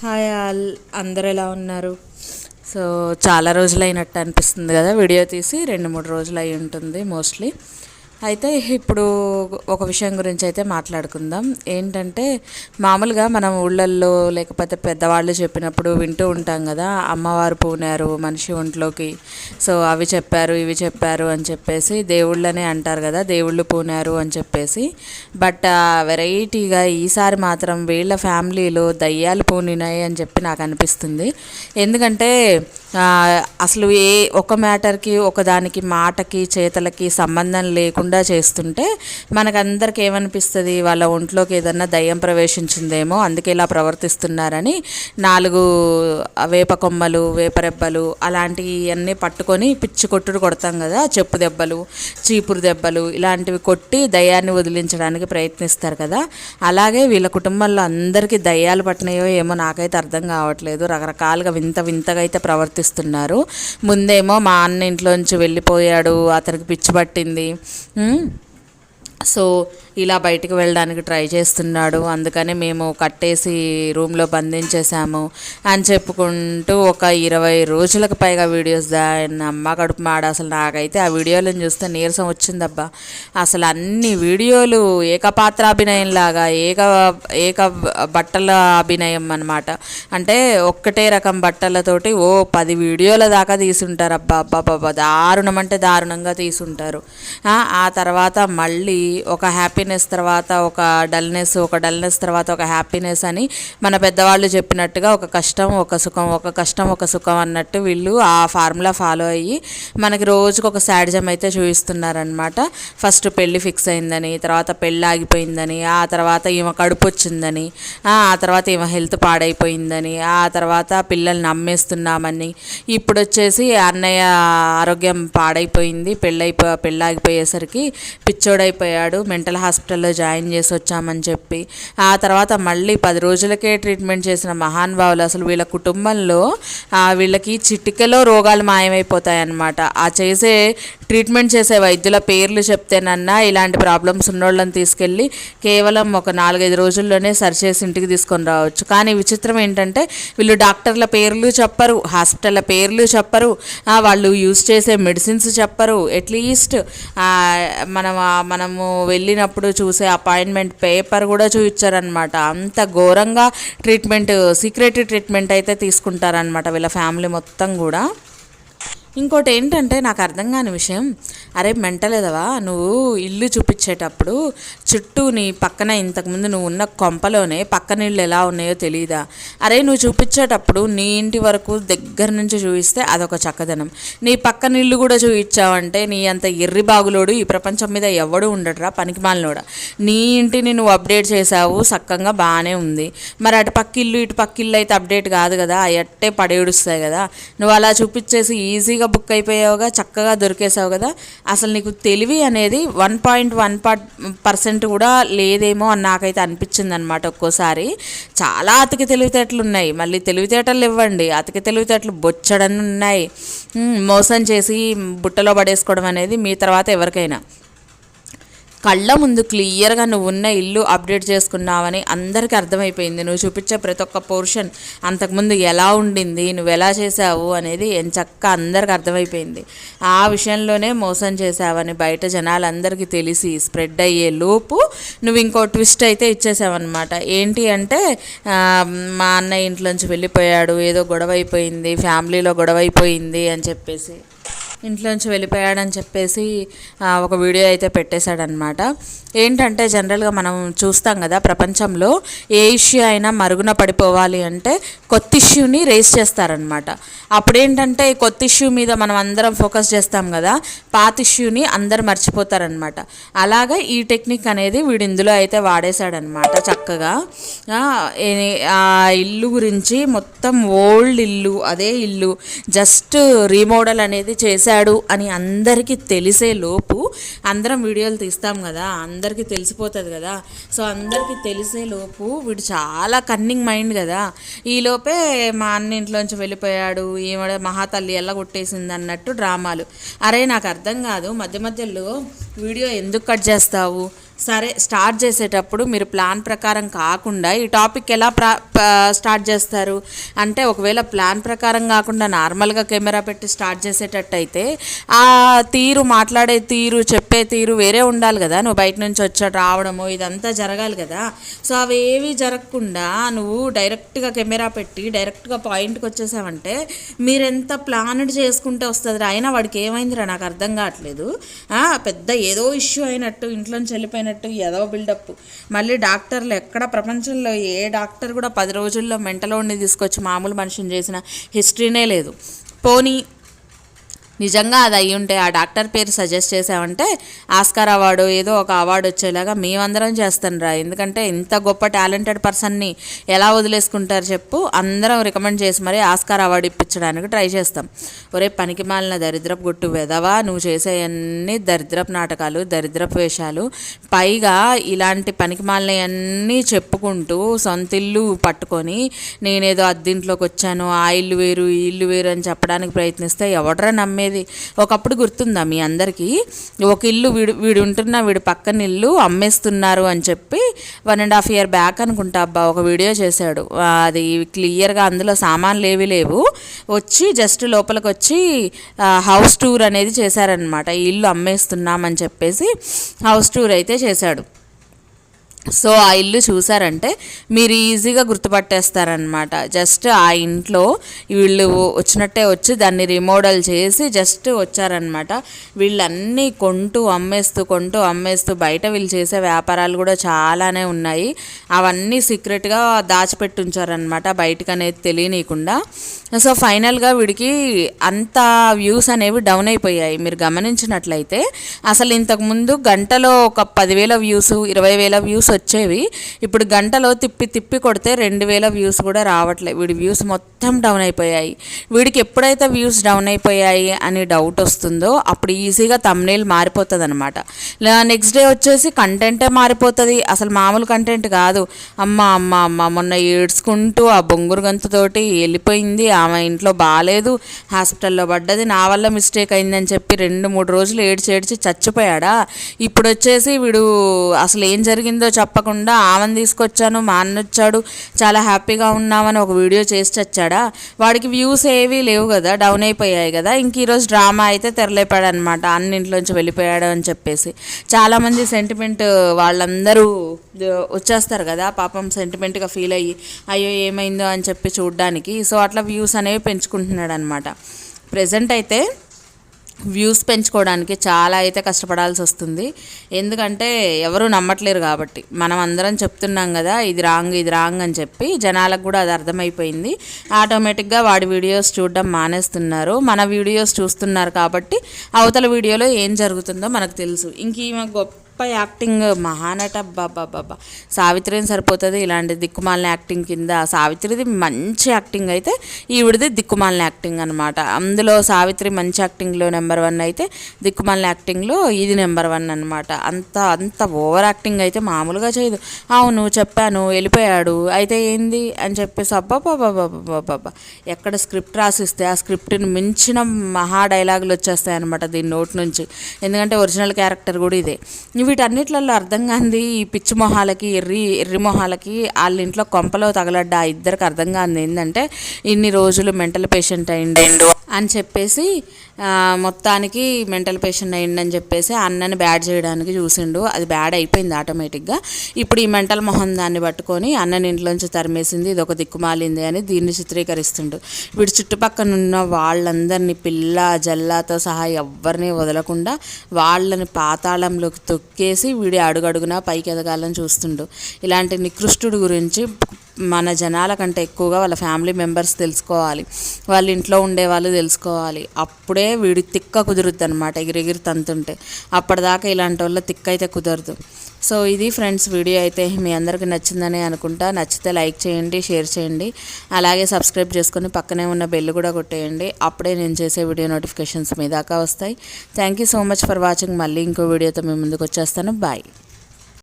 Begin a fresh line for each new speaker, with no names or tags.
Hi all అందరు ఎలా ఉన్నారు? సో చాలా రోజులు అయినట్టు అనిపిస్తుంది కదా వీడియో తీసి రెండు మూడు రోజులు అయి ఉంటుంది మోస్ట్లీ. అయితే ఇప్పుడు ఒక విషయం గురించి అయితే మాట్లాడుకుందాం. ఏంటంటే మామూలుగా మనం ఊళ్ళల్లో లేకపోతే పెద్దవాళ్ళు చెప్పినప్పుడు వింటూ ఉంటాం కదా అమ్మవారు పూనారు మనిషి ఒంట్లోకి. సో అవి చెప్పారు ఇవి చెప్పారు అని చెప్పేసి దేవుళ్ళనే అంటారు కదా దేవుళ్ళు పూనారు అని చెప్పేసి. బట్ వెరైటీగా ఈసారి మాత్రం వీళ్ళ ఫ్యామిలీలో దయ్యాలు పూనినాయి అని చెప్పి నాకు అనిపిస్తుంది. ఎందుకంటే అసలు ఏ ఒక మ్యాటర్కి ఒకదానికి మాటకి చేతలకి సంబంధం లేకుండా చేస్తుంటే మనకందరికి ఏమనిపిస్తుంది? వాళ్ళ ఒంట్లోకి ఏదన్నా దయ్యం ప్రవేశించిందేమో అందుకే ఇలా ప్రవర్తిస్తున్నారని నాలుగు వేప కొమ్మలు వేపరెబ్బలు అలాంటివన్నీ పట్టుకొని పిచ్చి కొట్టుడు కొడతాం కదా చెప్పు దెబ్బలు చీపురు దెబ్బలు ఇలాంటివి కొట్టి దయ్యాన్ని వదిలించడానికి ప్రయత్నిస్తారు కదా. అలాగే వీళ్ళ కుటుంబంలో అందరికీ దయ్యాలు పట్టినాయో ఏమో నాకైతే అర్థం కావట్లేదు. రకరకాలుగా వింత వింతగా అయితే ప్రవర్తిస్తున్నారు ముందేమో మా అన్న ఇంట్లోంచి వెళ్ళిపోయాడు అతనికి పిచ్చి పట్టింది. సో ఇలా బయటికి వెళ్ళడానికి ట్రై చేస్తున్నాడు. అందుకని మేము కట్టేసి రూమ్లో బంధించేసాము అని చెప్పుకుంటూ ఒక ఇరవై రోజులకు పైగా వీడియోస్ దాని అమ్మ కడుపు మాడ అసలు నాకైతే ఆ వీడియోలను చూస్తే నీరసం వచ్చిందబ్బా. అసలు అన్ని వీడియోలు ఏకపాత్రాభినయంలాగా ఏక ఏక బట్టల అభినయం అనమాట అంటే ఒక్కటే రకం బట్టలతోటి ఓ పది వీడియోల దాకా తీసుంటారు అబ్బా అబ్బా దారుణం అంటే దారుణంగా తీసుంటారు. ఆ, ఆ తర్వాత మళ్ళీ ఒక హ్యాపీ హ్యాపీనెస్ తర్వాత ఒక డల్నెస్ ఒక డల్నెస్ తర్వాత ఒక హ్యాపీనెస్ అని మన పెద్దవాళ్ళు చెప్పినట్టుగా ఒక కష్టం ఒక సుఖం ఒక కష్టం ఒక సుఖం అన్నట్టు వీళ్ళు ఆ ఫార్ములా ఫాలో అయ్యి మనకి రోజుకు ఒక శాడిజం అయితే చూపిస్తున్నారనమాట ఫస్ట్ పెళ్ళి ఫిక్స్ అయిందని తర్వాత పెళ్ళి ఆగిపోయిందని ఆ తర్వాత ఈమె కడుపు వచ్చిందని ఆ తర్వాత ఈమె హెల్త్ పాడైపోయిందని ఆ తర్వాత పిల్లల్ని అమ్మేస్తున్నామని ఇప్పుడు వచ్చేసి అన్నయ్య ఆరోగ్యం పాడైపోయింది పెళ్ళైపో పెళ్ళాగిపోయేసరికి పిచ్చోడైపోయాడు మెంటల్ హాస్పిటల్లో జాయిన్ చేసి వచ్చామని చెప్పి ఆ తర్వాత మళ్ళీ పది రోజులకే ట్రీట్మెంట్ చేసిన మహానుభావులు అసలు వీళ్ళ కుటుంబంలో వీళ్ళకి చిటికలో రోగాలు మాయమైపోతాయి అన్నమాట ఆ చేసే ట్రీట్మెంట్ చేసే వైద్యుల పేర్లు చెప్తేనన్నా ఇలాంటి ప్రాబ్లమ్స్ ఉన్నోళ్ళని తీసుకెళ్ళి కేవలం ఒక నాలుగైదు రోజుల్లోనే సరిచేసి ఇంటికి తీసుకొని రావచ్చు. కానీ విచిత్రం ఏంటంటే వీళ్ళు డాక్టర్ల పేర్లు చెప్పరు హాస్పిటల్ల పేర్లు చెప్పరు వాళ్ళు యూజ్ చేసే మెడిసిన్స్ చెప్పరు. అట్లీస్ట్ మనం మనము వెళ్ళినప్పుడు చూసే అపాయింట్మెంట్ పేపర్ కూడా చూపించారనమాట అంత ఘోరంగా ట్రీట్మెంట్ సీక్రెట్ ట్రీట్మెంట్ అయితే తీసుకుంటారనమాట వీళ్ళ ఫ్యామిలీ మొత్తం కూడా. ఇంకోటి ఏంటంటే నాకు అర్థం కాని విషయం అరే మెంటలేదవా? నువ్వు ఇల్లు చూపించేటప్పుడు చుట్టూ నీ పక్కన ఇంతకుముందు నువ్వు ఉన్న కొంపలోనే పక్కన ఇళ్ళు ఎలా ఉన్నాయో తెలియదా అరే నువ్వు చూపించేటప్పుడు నీ ఇంటి వరకు దగ్గర నుంచి చూపిస్తే అదొక చక్కదనం. నీ పక్కన ఇల్లు కూడా చూపించావంటే నీ అంత ఎర్రి బాగులోడు ఈ ప్రపంచం మీద ఎవడు ఉండడురా పనికిమాలినోడా. నీ ఇంటిని నువ్వు అప్డేట్ చేసావు సక్కంగా బాగానే ఉంది. మరి అటు పక్క ఇల్లు ఇటు పక్క ఇల్లు అయితే అప్డేట్ కాదు కదా అవి అట్టే పడేడుస్తాయి కదా. నువ్వు అలా చూపించేసి ఈజీగా బుక్ అయిపోయావుగా చక్కగా దొరికేసావు కదా. అసలు నీకు తెలివి అనేది వన్ పాయింట్ వన్ పర్సెంట్ కూడా లేదేమో అని నాకైతే అనిపించింది అనమాట ఒక్కోసారి. చాలా అతికి తెలివితేటలు ఉన్నాయి. మళ్ళీ తెలివితేటలు ఇవ్వండి. అతికి తెలివితేటలు బొచ్చడని ఉన్నాయి. మోసం చేసి బుట్టలో పడేసుకోవడం అనేది మీ తర్వాత ఎవరికైనా. కళ్ళ ముందు క్లియర్గా నువ్వు ఉన్న ఇల్లు అప్డేట్ చేసుకున్నావని అందరికీ అర్థమైపోయింది. నువ్వు చూపించే ప్రతి ఒక్క పోర్షన్ అంతకుముందు ఎలా ఉండింది నువ్వు ఎలా చేసావు అనేది ఎంచక్క అందరికి అర్థమైపోయింది. ఆ విషయంలోనే మోసం చేసావని బయట జనాలందరికీ తెలిసి స్ప్రెడ్ అయ్యే లోపు నువ్వు ఇంకో ట్విస్ట్ అయితే ఇచ్చేసావన్నమాట. ఏంటి అంటే మా అన్న ఇంట్లోంచి వెళ్ళిపోయాడు ఏదో గొడవ అయిపోయింది ఫ్యామిలీలో గొడవ అయిపోయింది అని చెప్పేసి. ఇంట్లోంచి వెళ్ళిపోయాడని చెప్పేసి ఒక వీడియో అయితే పెట్టేశాడనమాట ఏంటంటే జనరల్గా మనం చూస్తాం కదా ప్రపంచంలో ఏ ఇష్యూ అయినా మరుగున పడిపోవాలి అంటే కొత్త ఇష్యూని రేస్ చేస్తారనమాట అప్పుడేంటంటే కొత్త ఇష్యూ మీద మనం అందరం ఫోకస్ చేస్తాం కదా పాత ఇష్యూని అందరు మర్చిపోతారనమాట అలాగా ఈ టెక్నిక్ అనేది వీడు ఇందులో అయితే వాడేశాడనమాట చక్కగా. ఆ, ఇల్లు గురించి మొత్తం ఓల్డ్ ఇల్లు అదే ఇల్లు జస్ట్ రీమోడల్ అనేది చేశాడు అని అందరికీ తెలిసే లోపు అందరం వీడియోలు తీస్తాం కదా అందరికీ తెలిసిపోతుంది కదా. సో అందరికీ తెలిసే లోపు వీడు చాలా కన్నింగ్ మైండ్ కదా. ఈలోపే మా అన్న ఇంట్లోంచి వెళ్ళిపోయాడు. ఈవిడ మహాతల్లి ఎలా కొట్టేసింది అన్నట్టు డ్రామాలు. అరే నాకు అర్థం కాదు. మధ్య మధ్యలో వీడియో ఎందుకు కట్ చేస్తావు? సరే స్టార్ట్ చేసేటప్పుడు మీరు ప్లాన్ ప్రకారం కాకుండా ఈ టాపిక్ ఎలా ప్రా స్టార్ట్ చేస్తారు? అంటే ఒకవేళ ప్లాన్ ప్రకారం కాకుండా నార్మల్గా కెమెరా పెట్టి స్టార్ట్ చేసేటట్టయితే ఆ తీరు మాట్లాడే తీరు చెప్పే తీరు వేరే ఉండాలి కదా. నువ్వు బయట నుంచి వచ్చాడు రావడము ఇదంతా జరగాలి కదా. సో అవి ఏవి జరగకుండా నువ్వు డైరెక్ట్గా కెమెరా పెట్టి డైరెక్ట్గా పాయింట్కి వచ్చేసావంటే మీరెంత ప్లాన్డ్ చేసుకుంటే వస్తుంది అయినా వాడికి ఏమైందిరా? నాకు అర్థం కావట్లేదు. పెద్ద ఏదో ఇష్యూ అయినట్టు ఇంట్లోంచి అయినట్టు ఎదవ బిల్డప్. మళ్ళీ డాక్టర్లు ఎక్కడ ప్రపంచంలో ఏ డాక్టర్ కూడా పది రోజుల్లో మెంటలోని తీసుకొచ్చి మామూలు మనిషిని చేసిన హిస్టరీనే లేదు. పోనీ నిజంగా అది అయ్యి ఉంటే ఆ డాక్టర్ పేరు సజెస్ట్ చేసామంటే ఆస్కార్ అవార్డు ఏదో ఒక అవార్డు వచ్చేలాగా మేమందరం చేస్తాను రా ఎందుకంటే ఇంత గొప్ప టాలెంటెడ్ పర్సన్ని ఎలా వదిలేసుకుంటారు చెప్పు అందరం రికమెండ్ చేసి మరి ఆస్కార్ అవార్డు ఇప్పించడానికి ట్రై చేస్తాం. ఒరే పనికి మాలిన దరిద్రపు గుట్టు వెదవా నువ్వు చేసే అన్ని దరిద్రపు నాటకాలు దరిద్రపు వేషాలు పైగా ఇలాంటి పనికి మాలినవన్నీ చెప్పుకుంటూ సొంత ఇల్లు పట్టుకొని నేనేదో అద్దింట్లోకి వచ్చాను ఆ ఇల్లు వేరు ఈ ఇల్లు వేరు అని చెప్పడానికి ప్రయత్నిస్తే ఎవడరా అనేది ఒకప్పుడు గుర్తుందా మీ అందరికీ? ఒక ఇల్లు వీడు వీడు ఉంటున్న వీడు పక్కన ఇల్లు అమ్మేస్తున్నారు అని చెప్పి one and half year back అనుకుంటా అబ్బా ఒక వీడియో చేశాడు. అది క్లియర్గా అందులో సామాన్లు ఏవి లేవు. వచ్చి జస్ట్ లోపలికి వచ్చి హౌస్ టూర్ అనేది చేశారనమాట ఈ ఇల్లు అమ్మేస్తున్నామని చెప్పేసి హౌస్ టూర్ అయితే చేశాడు. సో ఆ ఇల్లు చూసారంటే మీరు ఈజీగా గుర్తుపట్టేస్తారనమాట జస్ట్ ఆ ఇంట్లో వీళ్ళు వచ్చినట్టే వచ్చి దాన్ని రిమోడల్ చేసి జస్ట్ వచ్చారనమాట వీళ్ళన్నీ కొంటూ అమ్మేస్తూ కొంటూ అమ్మేస్తూ బయట వీళ్ళు చేసే వ్యాపారాలు కూడా చాలానే ఉన్నాయి. అవన్నీ సీక్రెట్గా దాచిపెట్టి ఉంచారనమాట బయటకు అనేది తెలియనీయకుండా. సో ఫైనల్గా వీడికి అంత వ్యూస్ అనేవి డౌన్ అయిపోయాయి. మీరు గమనించినట్లయితే అసలు ఇంతకుముందు గంటలో ఒక పదివేల వ్యూస్ ఇరవై వేల వ్యూస్ వచ్చేవి. ఇప్పుడు గంటలో తిప్పి తిప్పి కొడితే రెండు వేల వ్యూస్ కూడా రావట్లేదు వీడి వ్యూస్ మొత్తం డౌన్ అయిపోయాయి. వీడికి ఎప్పుడైతే వ్యూస్ డౌన్ అయిపోయాయి అని డౌట్ వస్తుందో అప్పుడు ఈజీగా తమ్నేల్ మారిపోతుంది అనమాట నెక్స్ట్ డే వచ్చేసి కంటెంటే మారిపోతుంది. అసలు మామూలు కంటెంట్ కాదు. అమ్మ అమ్మ అమ్మ మొన్న ఏడ్చుకుంటూ ఆ బొంగురు గంతుతోటి వెళ్ళిపోయింది. ఆమె ఇంట్లో బాగాలేదు హాస్పిటల్లో పడ్డది. నా వల్ల మిస్టేక్ అయిందని చెప్పి రెండు మూడు రోజులు ఏడ్చి ఏడ్చి చచ్చిపోయాడా? ఇప్పుడు వచ్చేసి వీడు అసలు ఏం జరిగిందో తప్పకుండా ఆమెను తీసుకొచ్చాను మా అన్న వచ్చాడు చాలా హ్యాపీగా ఉన్నామని ఒక వీడియో చేసి చచ్చాడా వాడికి వ్యూస్ ఏవీ లేవు కదా డౌన్ అయిపోయాయి కదా. ఇంక ఈరోజు డ్రామా అయితే తెరలేపాడు అనమాట అన్నింట్లోంచి వెళ్ళిపోయాడు అని చెప్పేసి. చాలామంది సెంటిమెంట్ వాళ్ళందరూ వచ్చేస్తారు కదా పాపం సెంటిమెంట్గా ఫీల్ అయ్యి అయ్యో ఏమైందో? అని చెప్పి చూడడానికి. సో అట్లా వ్యూస్ అనేవి పెంచుకుంటున్నాడు అనమాట ప్రజెంట్ అయితే వ్యూస్ పెంచుకోవడానికి చాలా అయితే కష్టపడాల్సి వస్తుంది. ఎందుకంటే ఎవరు నమ్మట్లేరు కాబట్టి. మనం అందరం చెప్తున్నాం కదా ఇది రాంగ్ ఇది రాంగ్ అని చెప్పి జనాలకు కూడా అది అర్థమైపోయింది. ఆటోమేటిక్గా వాడి వీడియోస్ చూడడం మానేస్తున్నారు. మన వీడియోస్ చూస్తున్నారు కాబట్టి అవతల వీడియోలో ఏం జరుగుతుందో మనకు తెలుసు. ఇంక ఈమె గొప్ప యాక్టింగ్. మహానట. బాబా సావిత్రి సావిత్రిని సరిపోతుంది. ఇలాంటి దిక్కుమాలిన యాక్టింగ్ కింద సావిత్రిది మంచి యాక్టింగ్ అయితే ఈవిడిది దిక్కుమాలిన యాక్టింగ్ అనమాట అందులో సావిత్రి మంచి యాక్టింగ్లో నెంబర్ వన్ అయితే దిక్కుమాలిన యాక్టింగ్లో ఇది నెంబర్ వన్ అనమాట అంత అంత ఓవర్ యాక్టింగ్ అయితే మామూలుగా చేయదు. అవును చెప్పాను వెళ్ళిపోయాడు. అయితే ఏంది? అని చెప్పేసి అబ్బాబాబాబాబాబా ఎక్కడ స్క్రిప్ట్ రాసిస్తే ఆ స్క్రిప్ట్ని మించిన మహా డైలాగులు వచ్చేస్తాయి అనమాట దీని నోట్ నుంచి. ఎందుకంటే ఒరిజినల్ క్యారెక్టర్ కూడా ఇదే. వీటన్నిటిలో అర్థం కాంది ఈ పిచ్చి మొహాలకి ఎర్రి ఎర్రి మొహాలకి వాళ్ళ ఇంట్లో కొంపలో తగలడ్డ ఇద్దరికి అర్థం కాంది ఏంటంటే ఇన్ని రోజులు మెంటల్ పేషెంట్ అయిండు. అని చెప్పేసి మొత్తానికి మెంటల్ పేషెంట్ అయిండని చెప్పేసి అన్నని బ్యాడ్ చేయడానికి చూసిండు. అది బ్యాడ్ అయిపోయింది ఆటోమేటిక్గా. ఇప్పుడు ఈ మెంటల్ మొహం దాన్ని పట్టుకొని అన్నని ఇంట్లోంచి తరిమేసింది ఇది ఒక దిక్కుమాలింది అని దీన్ని చిత్రీకరిస్తుండు. వీడి చుట్టుపక్కల ఉన్న వాళ్ళందరినీ పిల్ల జల్లాతో సహా ఎవ్వరిని వదలకుండా వాళ్ళని పాతాళంలోకి తొక్కేసి వీడి అడుగడుగునా పైకి ఎదగాలని చూస్తుండు. ఇలాంటి నికృష్టుడు గురించి మన జనాల కంటే ఎక్కువగా వాళ్ళ ఫ్యామిలీ మెంబర్స్ తెలుసుకోవాలి. వాళ్ళ ఇంట్లో ఉండే వాళ్ళు తెలుసుకోవాలి. అప్పుడే వీడి తిక్క కుదురుద్ది అనమాట ఎగిరెగిరి తంతుంటే. అప్పటిదాకా ఇలాంటి వాళ్ళ తిక్క అయితే కుదరదు. సో ఇది ఫ్రెండ్స్ వీడియో అయితే. మీ అందరికీ నచ్చిందని అనుకుంటా. నచ్చితే లైక్ చేయండి షేర్ చేయండి. అలాగే సబ్స్క్రైబ్ చేసుకొని పక్కనే ఉన్న బెల్ కూడా కొట్టేయండి. అప్పుడే నేను చేసే వీడియో నోటిఫికేషన్స్ మీ దాకా వస్తాయి. Thank you so much for watching. మళ్ళీ ఇంకో వీడియోతో మీ ముందుకు వచ్చేస్తాను. బాయ్.